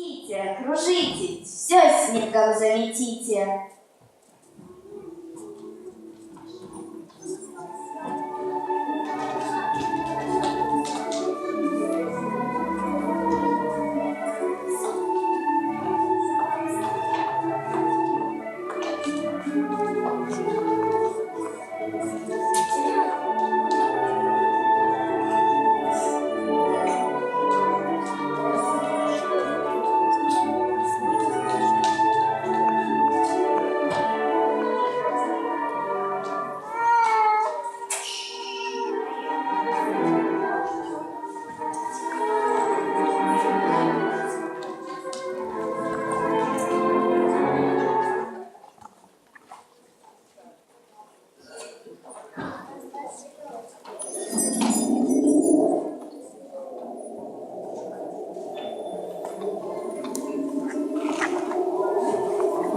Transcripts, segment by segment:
Летите, кружите, все снегом заметите.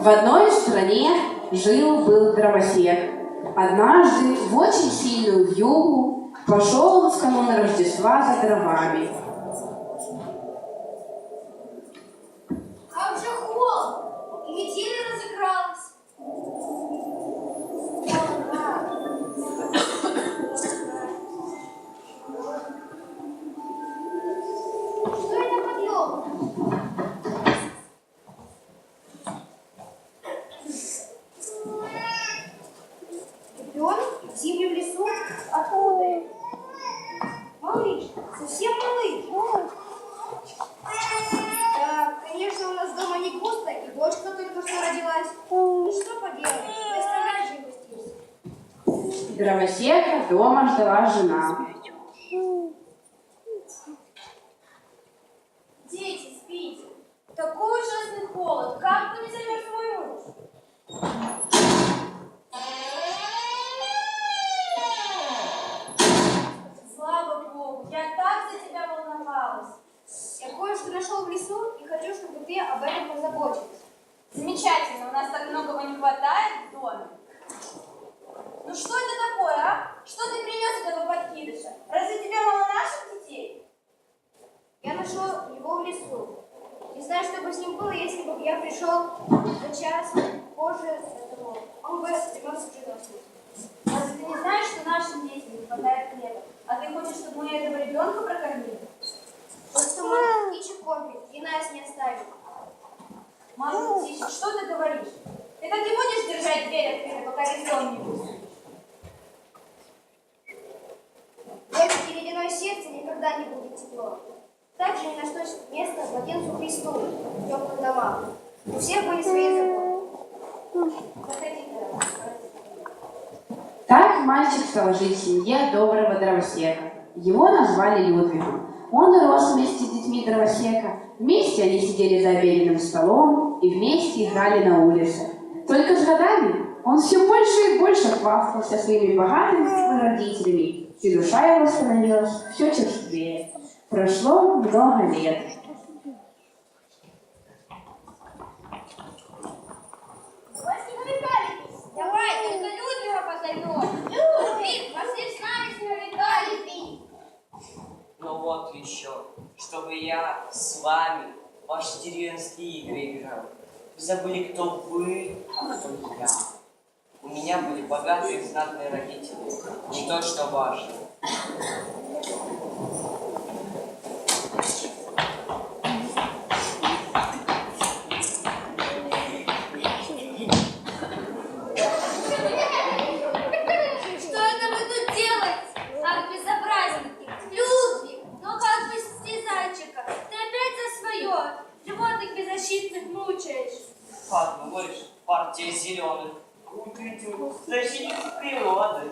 В одной стране жил-был дровосек. Однажды в очень сильную вьюгу пошел он в канун Рождества за дровами. Как же холодно! И метель разыгралась. Что это подъем? Ребенок в зимнем лесу? Откуда? Малыш, совсем малыш. Да, конечно, у нас дома не густо, и дочка только что родилась. Ну что поделать, представляешь его здесь. Дровосека дома ждала жена. Дети, спите. Такой ужасный холод, как бы не замерз мой муж. Слава Богу, я так за тебя волновалась. Я кое-что нашел в лесу и хочу, чтобы ты об этом позаботилась. Замечательно, у нас так многого не хватает в доме. Ну что это такое, а? Что ты принес этого подкидыша? Разве тебе мало наших детей? Я нашел его в лесу. Не знаю, что бы с ним было, если бы я пришел за час позже этого. Он бы ремонт приносил. Разве ты не знаешь, что нашим детям не хватает хлеба? А ты хочешь, чтобы мы этого ребенка прокормили? Просто мой птичек кормит, и нас не оставит. Мама, птичек, что ты говоришь? Ты так и будешь держать дверь открытой, пока ребенок не пустишь? Дочке ледяное сердце никогда не будет тепло. Также не нашлось места младенцу Христу в теплых домах. У всех были свои дорогая. Так мальчик стал жить в семье доброго дровосека. Его назвали Людвигом. Он рос вместе с детьми дровосека. Вместе они сидели за обеденным столом и вместе играли на улице. Только с годами он все больше и больше хвастался своими богатыми родителями, и душа его становилась все черствее. Прошло много лет. Ну вот еще, чтобы я с вами ваши деревенские игры играл. Вы забыли, кто вы, а кто я. У меня были богатые и знатные родители. Не то, что ваши. Что это вы тут делаете? Ах, безобразники! Людвиг, ну как спасти зайчика? Ты опять за свое. Животных беззащитных мучаешь. Ладно, говоришь, партия зеленых. Утрите, защитник природы.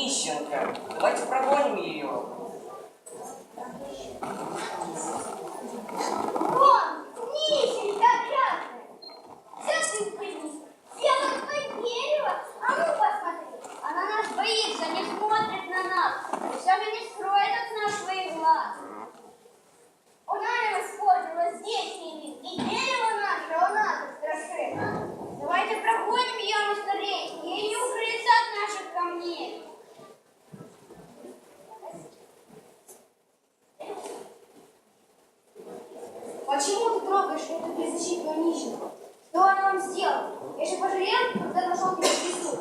Вон нищенка. Давайте прогоним ее. Вон, нищенка грязная. Сейчас ты принес. Села на дерево. А ну посмотри. Она нас боится, не смотрит на нас. Все же не скроет от нас своих глаз. Она его испортила здесь не видит. И дерево наше у нас ты трогаешь эту беззащитную нищенку? Что она вам сделала? Я же пожалел, когда нашел тебя в лесу.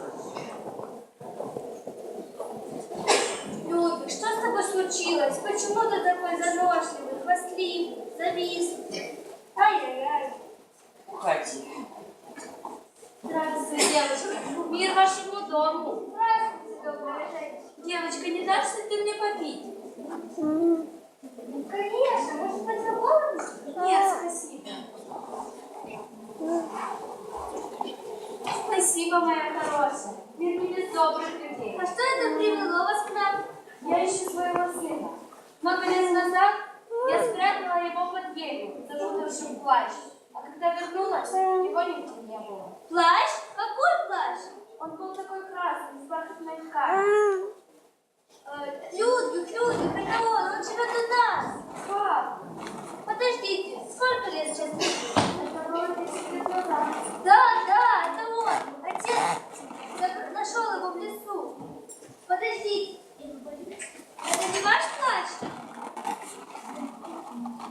Людвиг, что с тобой случилось? Почему ты такой заносчивый, хвастливый, завистливый? Ай-яй-яй. Уходи. Здравствуй, девочка. Мир вашему дому. Здравствуйте, добрая. Девочка, не дашь ли ты мне попить? Конечно, может быть, забавно? Нет, спасибо. Спасибо, моя хорошая. Мир добрых людей. А что это привело вас к нам? Я ищу своего сына. Много лет назад я спрятала его под дверью, закутавшим в плащ. А когда вернулась, его нигде не было. Плащ? Какой плащ? Он был такой красный, с бархатной тканью. Людвиг, Людвиг, это он, он живет у нас. Пап, Подождите, сколько лет сейчас это было 10 лет назад. Да, да, это он. Отец нашел его в лесу. Подождите. Это не ваш плащ?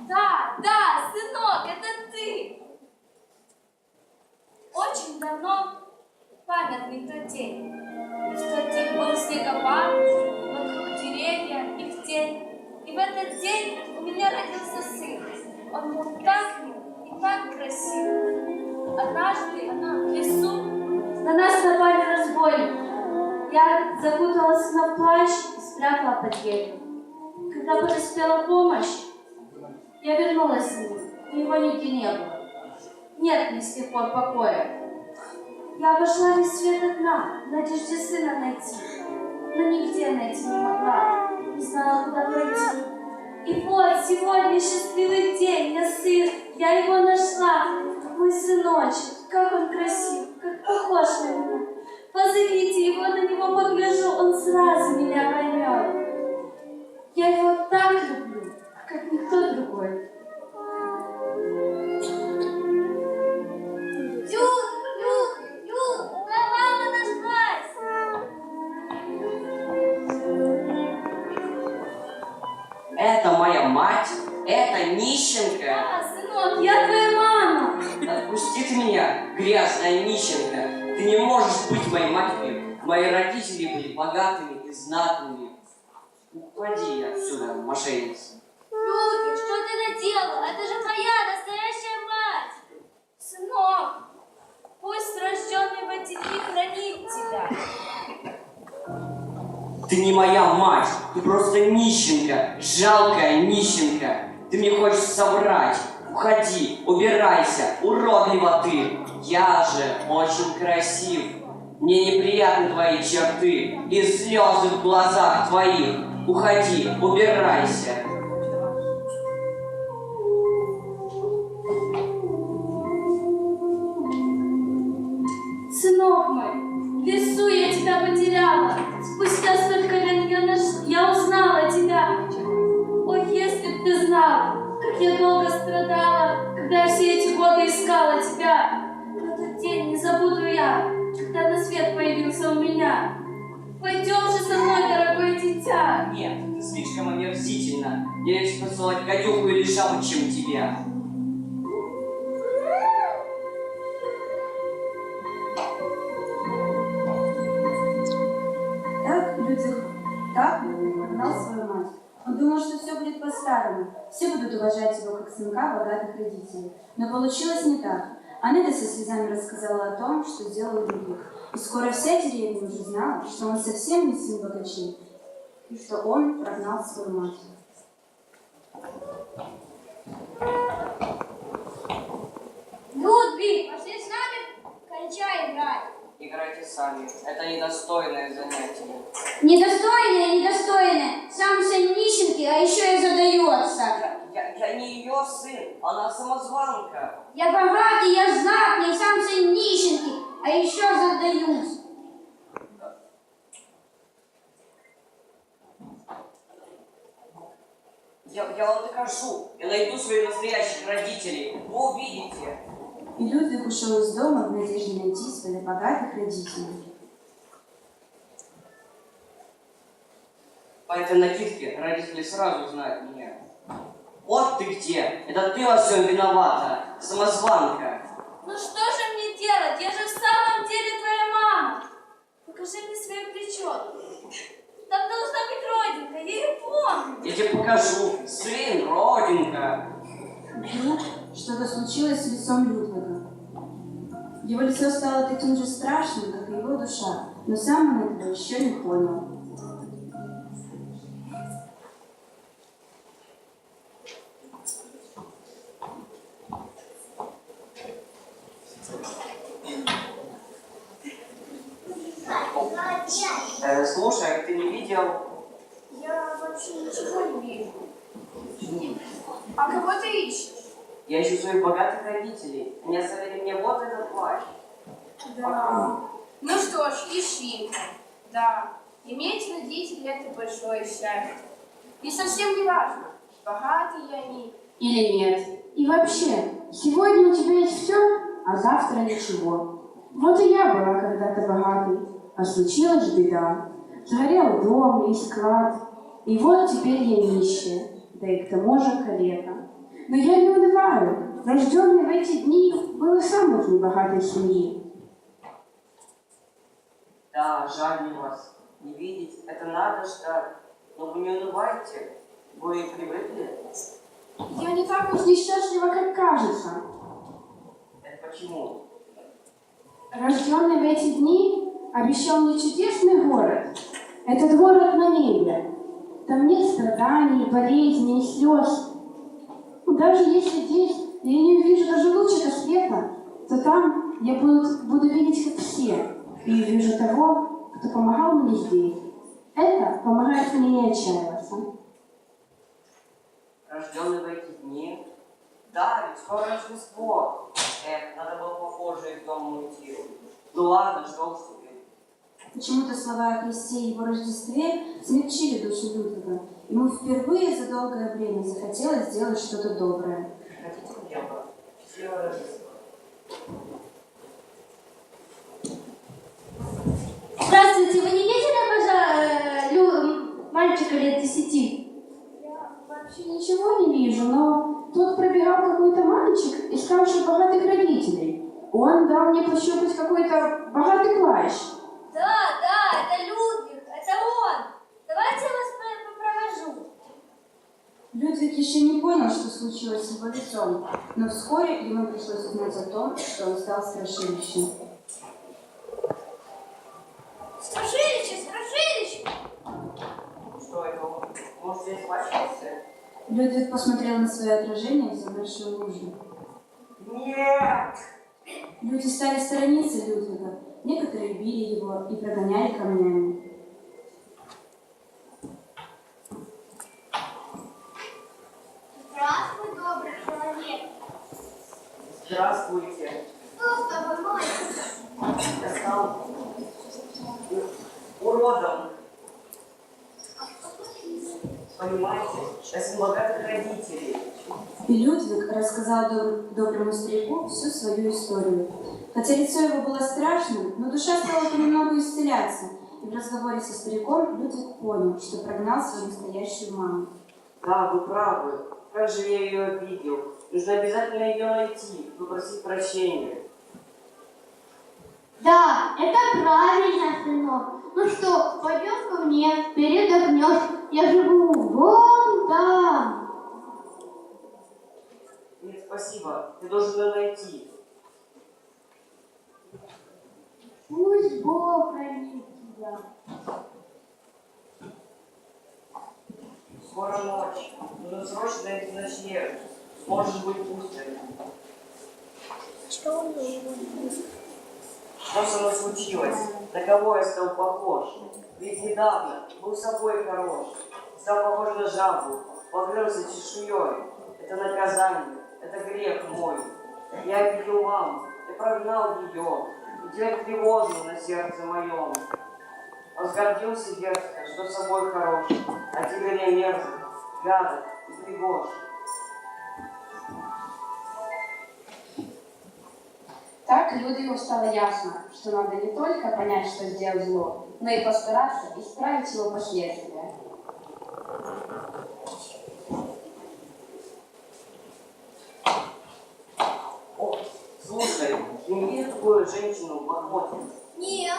Да, да, сынок, это ты. Очень давно памятный тот день. В тот день был снегопад, вокруг деревья, их тень. И в этот день у меня родился сын. Он был так мил и так красив. Однажды в лесу на нас напали разбойники. Я закутала сына в плащ и спрятала под дверью. Когда подоспела помощь, я вернулась с ним, но его нигде не было. Нет мне с тех пор покоя. Я обошла весь свет одна, в надежде сына найти, но нигде найти не могла, не знала, куда пойти. И вот сегодня счастливый день, я сын, я его нашла, мой сыночек, как он красив, как похож на меня. Позовите его, на него погляжу, он сразу меня поймет. Я его так люблю, жалкая нищенка. Ты мне хочешь соврать. Уходи, убирайся, уродлива ты. Я же очень красив. Мне неприятны твои черты и слезы в глазах твоих. Уходи, убирайся. Сынок мой, лесу я тебя потеряла. Спустя столько лет я, наш... я узнала тебя. Ты знал, как я долго страдала, когда все эти годы искала тебя. Но тот день не забуду я, когда на свет появился у меня. Пойдем же со мной, дорогое дитя. Нет, ты слишком омерзительно. Я лишь посылать гадюку или жабу, чем тебя. По-старому. Все будут уважать его как сынка богатых родителей. Но получилось не так. Анетта со слезами рассказала о том, что сделал Людвиг. И скоро вся деревня уже знала, что он совсем не сын богачей, и что он прогнал свою мать. Людвиг, пошли с нами кончай играть. Играйте сами. Это недостойное занятие. Недостойные, недостойные. Сам сын нищенки, а еще. Я, я, я не ее сын, она самозванка. Я богатый, я знатный, сам сын нищенки, а еще задаюсь. Я, я вам докажу. Я найду своих настоящих родителей. Вы увидите. И Людвиг ушел из дома в надежде найти своих богатых родителей. По этой накидке родители сразу знают меня. Вот ты где! Это ты во всем виновата! Самозванка! Ну что же мне делать? Я же в самом деле твоя мама. Покажи мне свое плечо. Там должна быть родинка, я ее помню. Я тебе покажу! Сын, родинка! Вдруг что-то случилось с лицом Людвига. Его лицо стало таким же страшным, как и его душа, но сам он этого еще не понял. Э, слушай, ты не видел? Я вообще ничего не вижу. А кого ты ищешь? Я ищу своих богатых родителей. Они оставили мне вот этот плащ. Да. Ну что ж, ищи. Да. Иметь родителей это счастье. И совсем не важно, богатые они Или нет. И вообще, сегодня у тебя есть все, а завтра ничего. Вот и я была когда-то богатой, а случилась беда. Сгорел дом и склад, и вот теперь я нищая, да и к тому же калека. Но я не унываю, рожденный в эти дни был и сам из небогатой семьи. Да, жаль мне вас. Не видеть, это надо ждать. Но вы не унывайте. Вы привыкли? Я не так уж несчастлива, как кажется. Это почему? Рожденный в эти дни обещал мне чудесный город. Этот город на небе. Там нет страданий, болезней слез. Даже если здесь я не увижу даже лучика света, то там я буду, буду видеть, как все, и увижу того, кто помогал мне здесь. Это помогает мне не отчаиваться. Рожденный в эти дни? Да, ведь скоро Рождество. Эх, надо было похоже из дома уйти. Ну ладно, что теперь. Почему-то слова о Христе и его Рождестве смягчили душу Людвига. Ему впервые за долгое время захотелось сделать что-то доброе. Хотите небо? Счастливого Рождества. Здравствуйте, вы не Лю- мальчика лет десяти? Я Вообще ничего не вижу, но тут пробегал какой-то мальчик, искавший богатых родителей. Он дал мне пощупать какой-то богатый плащ. Да, да, это Людвиг, это он. Давайте я вас по- попровожу. Людвиг еще не понял, что случилось с его лицом, но вскоре ему пришлось узнать о том, что он стал страшилищем. Здесь? Людвиг посмотрел на свое отражение в замерзшей луже. Нет! Люди стали сторониться Людвига. Некоторые били его и прогоняли камнями. Здравствуй, добрый человек. Здравствуйте. Что с тобой, мальчик? Я стал уродом. Понимаете? Богатых родителей. И Людвиг рассказал доб- доброму старику всю свою историю. Хотя лицо его было страшным, но душа стала понемногу исцеляться. И в разговоре со стариком Людвиг понял, что прогнал свою настоящую маму. Да, вы правы. Как же я ее обидел. Нужно обязательно ее найти, попросить прощения. Да, это правильно, сынок. Ну что, пойдем ко мне, передохнешь. Я живу вон там. Нет, ее найти. Пусть Бог хранит тебя. Скоро ночь. Нужно срочно найти ночлег. Может быть пусто. Что у него? Что со мной случилось? На кого я стал похож? Ведь недавно был собой хорош. Стал похож на жабу, покрылся чешуей. Это наказание, это грех мой. Я обидел маму, я прогнал ее. И теперь тревожно на сердце моем. Возгордился дерзко, что собой хорош, а теперь я мерзок, гадок и пригож. Так Людвигу стало ясно, что надо не только понять, что сделал зло, но и постараться исправить его последствия. такую женщину в лохмоте? Нет.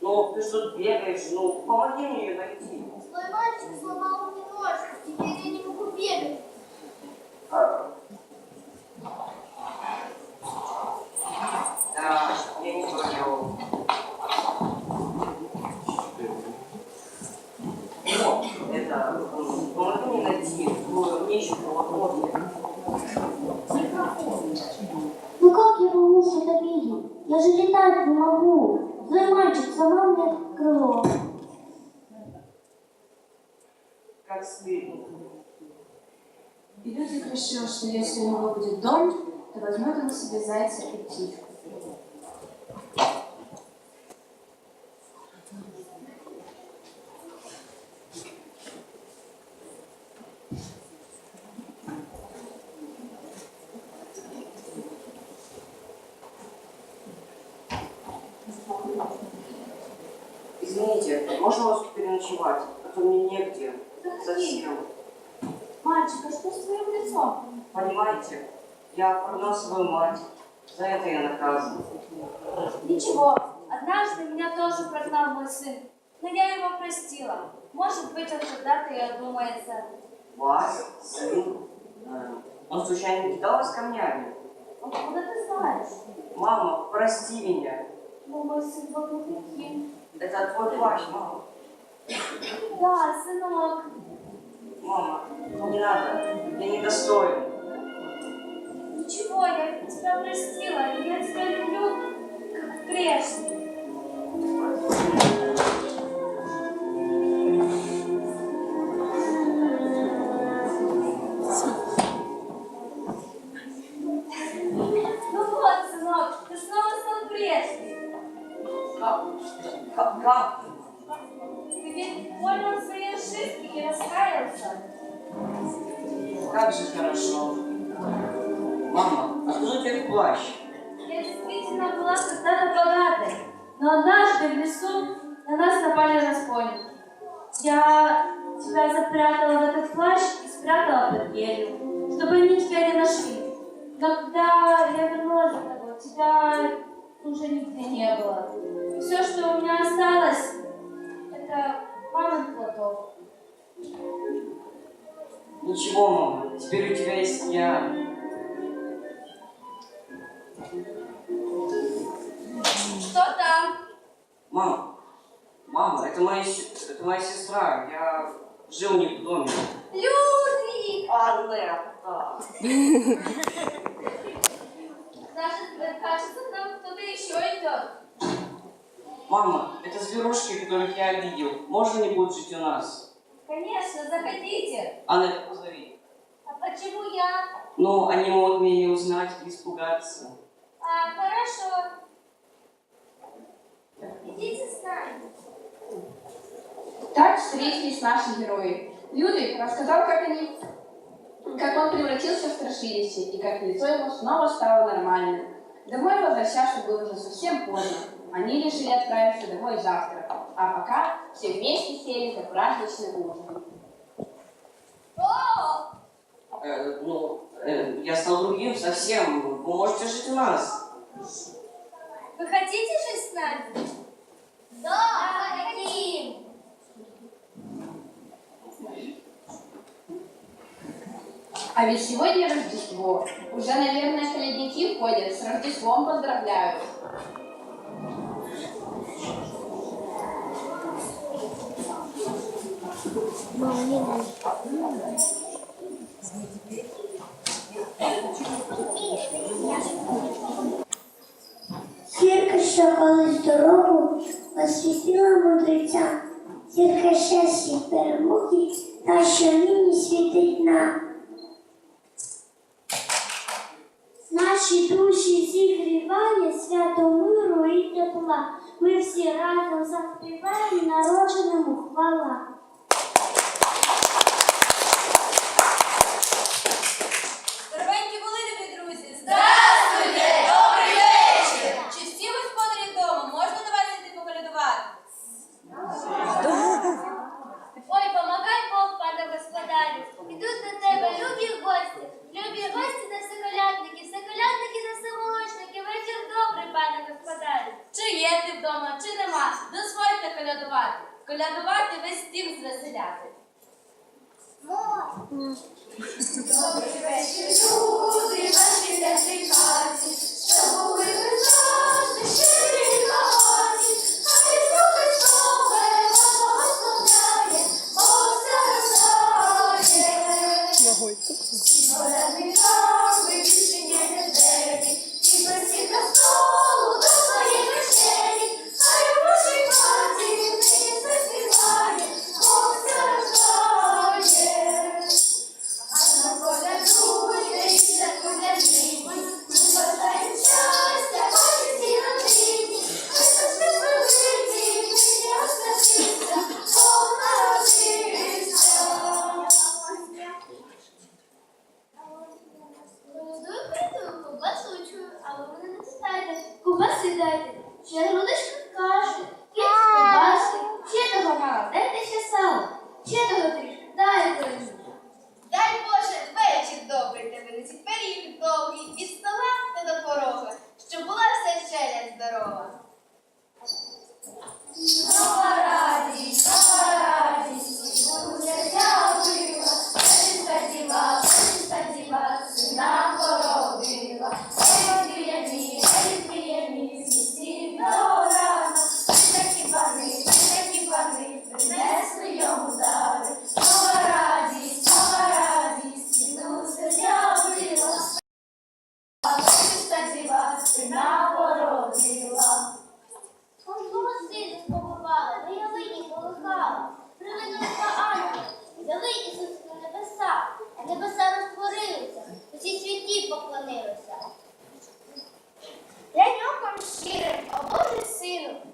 Ну, ты что тут бегаешь? Ну, помоги мне ее найти. Злой мальчик сломал мне ножку. Теперь я не могу бегать. Да, я не понял. О, это, м, помоги мне найти такую нищую в лохмоте. Ну как я могу что-то видеть? Я же летать не могу. Злой мальчик сломал мне крыло. Как стыдно. И Людвиг решил, что если у него будет дом, то возьмет он себе зайца и птичку. Извините, можно у вас переночевать? А то мне негде. Совсем. Мальчик, а что с твоим лицом? Понимаете, я прогнал свою мать. За это я наказан. Ничего, однажды меня тоже прогнал мой сын, но я его простила. Может быть, он когда-то и одумается. Вас, сын, э, он случайно не кидал вас камнями? Откуда ты знаешь? Мама, прости меня. Ну, мой сын был таким. Это твой плащ, мама. Да, сынок. Мама, не надо, я недостоин. Ничего, я тебя простила, я тебя люблю, как прежде. Ничего, мама, теперь у тебя есть я. Что там? Мама, мама, это моя, это моя сестра. Я жил не в доме. Людвиг! Анетта. Даже, кажется, к нам кто-то еще идет. Мама, это зверушки, которых я обидел. Можно они будут жить у нас? Конечно, заходите. Анетта, позови. А почему я? Ну, они могут меня не узнать и испугаться. А, хорошо. Идите с нами. Так встретились наши герои. Людвиг рассказал, как они, как он превратился в страшилище и как лицо его снова стало нормальным. Домой возвращаться было уже совсем поздно. Они решили отправиться домой завтра, а пока все вместе сели за праздничный ужин. О! Э, ну, э, я стал другим совсем. Вы можете жить у нас. Вы хотите жить с нами? Да, хотим. А ведь сегодня Рождество. Уже, наверное, коледники ходят, с Рождеством поздравляют. Зірка, що колись дорогу освітила мудреця,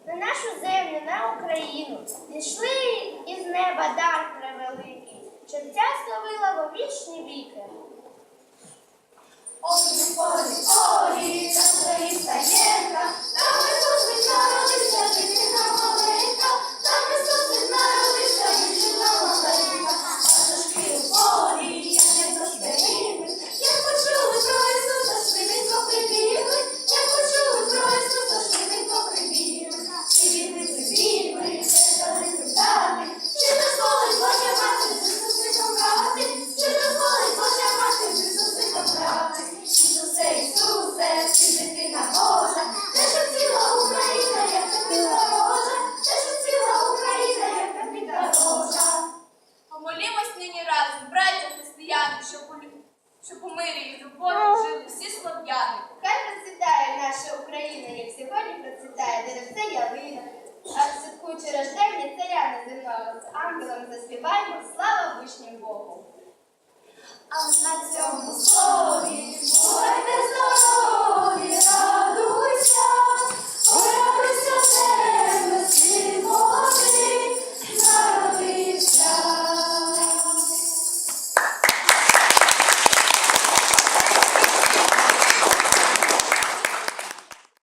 на нашу землю, на Україну, зійшли із неба дар превеликий, щоб ця словила во вічні віки. Ось полі, орі, на свої стаєнка, там Ісус народився, дитина маленька, там Ісус народився, дитина маленька.